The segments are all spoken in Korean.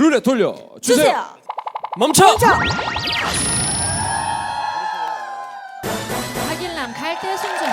룰렛 돌려 주세요. 주세요. 멈춰. 박일남 갈대 순정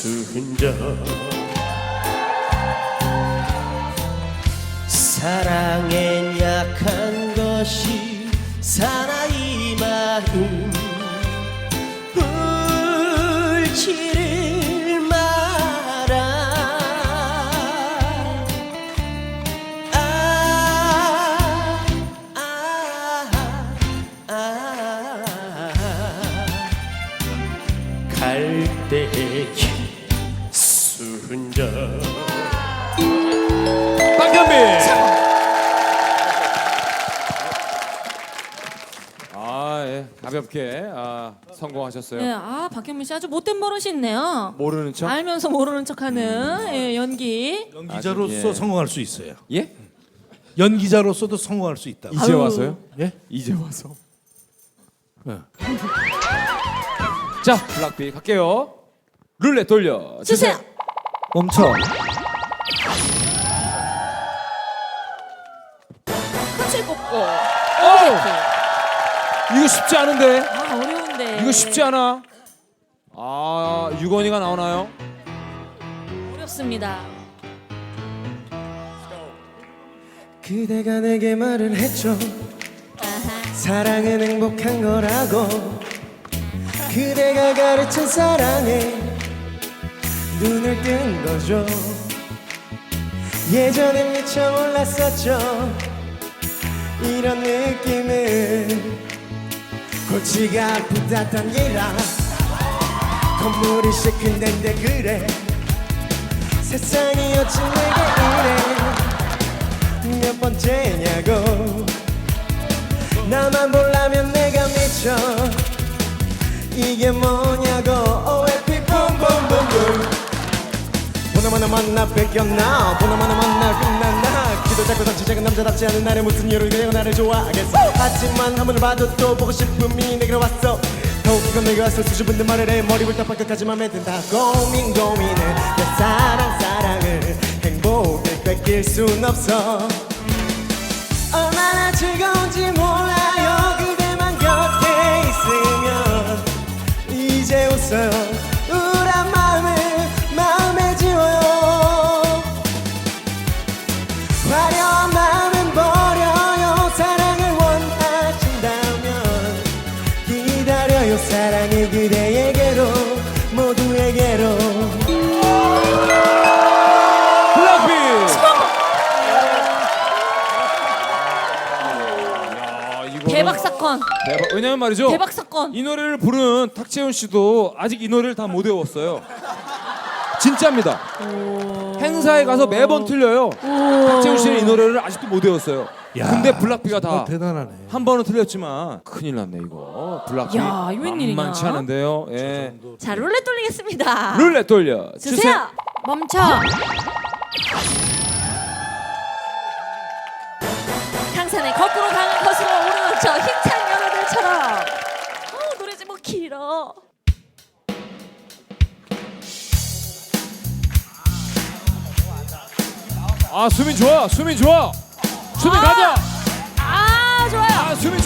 순정 사랑엔 약한 것이 사나이 마음 울지를 마라 아, 아, 아, 갈대의 순정 박현빈. 아, 예. 가볍게 아, 성공하셨어요. 예, 아 박현민 씨 아주 못된 버릇이 있네요 모르는 척? 알면서 모르는 척하는 예, 연기 연기자로서 아주, 예. 성공할 수 있어요. 예? 연기자로서도 성공할 수 있다. 이제 아유. 와서요? 예? 이제 와서. 네. 자, 블락비 갈게요. 룰렛 돌려 주세요. 멈춰. 큰칠 꼽고 어! 이거 쉽지 않은데. 아 어려운데 이거 쉽지 않아. 아, 유건이가 나오나요? 어렵습니다 그대가 내게 말을 했죠 아하. 사랑은 행복한 거라고 그대가 가르친 사랑에 눈을 뜬 거죠. 예전엔 미처 몰랐었죠. 이런 느낌을 골치가 아프다던 얘라. 건물이 시큰데인데 그래. 세상이 어찌 내게 이래. 몇 번째냐고. 나만 보려면 내가 미쳐. 이게 뭐 보나마나 만나 뺏겼나? 보나마나 만나 끝났나? 기도 잡고 던지 작은 남자답지 않은 나를 무슨 이유로 그냥 나를 좋아하겠어? 하지만 한 번을 봐도 또 보고 싶음이 내게로 왔어. 더욱 이건 내가 왔어. 수줍은데 말을 해. 머리부터 발끝까지 맘에 든다. 고민 고민을 내 사랑 사랑을 행복을 뺏길 순 없어 기다려요 사랑을 그대에게로 모두에게로 대박 사건 대박. 왜냐면 말이죠. 대박 사건 이 노래를 부른 탁재훈 씨도 아직 이 노래를 다 못 외웠어요. 진짜입니다. 행사에 가서 매번 틀려요. 탁재훈 씨는 이 노래를 아직도 못 외웠어요. 야, 근데 블락비가 다 어, 대단하네. 한 번은 틀렸지만 큰일 났네 이거. 블락비 야, 이거 웬일이냐? 만만치 않은데요. 예. 자 룰렛 돌리겠습니다 룰렛 돌려 주세요 멈춰 아 수민 좋아 수민 좋아. 수민 아! 가자. 아 좋아요. 아 수민